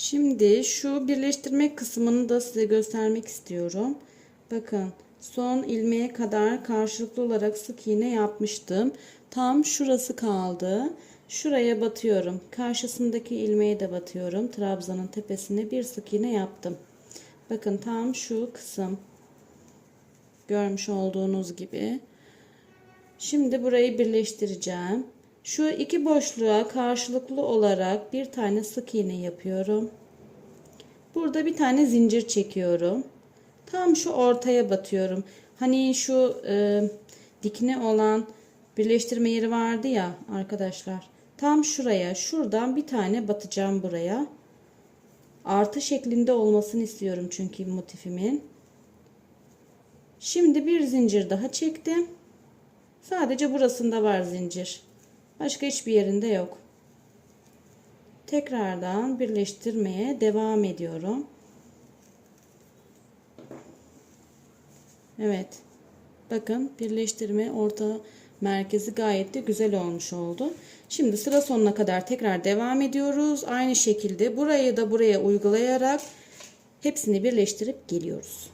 Şimdi şu birleştirme kısmını da size göstermek istiyorum. Bakın son ilmeğe kadar karşılıklı olarak sık iğne yapmıştım. Tam şurası kaldı. Şuraya batıyorum. Karşısındaki ilmeğe de batıyorum. Trabzanın tepesine bir sık iğne yaptım. Bakın tam şu kısım. Görmüş olduğunuz gibi. Şimdi burayı birleştireceğim. Şu iki boşluğa karşılıklı olarak bir tane sık iğne yapıyorum. Burada bir tane zincir çekiyorum. Tam şu ortaya batıyorum. Hani şu e, dikine olan birleştirme yeri vardı ya arkadaşlar. Tam şuraya, şuradan bir tane batacağım buraya. Artı şeklinde olmasını istiyorum çünkü motifimin. Şimdi bir zincir daha çektim. Sadece burasında var zincir. Başka hiçbir yerinde yok. Tekrardan birleştirmeye devam ediyorum. Evet. Bakın birleştirme orta merkezi gayet de güzel olmuş oldu. Şimdi sıra sonuna kadar tekrar devam ediyoruz. Aynı şekilde burayı da buraya uygulayarak hepsini birleştirip geliyoruz.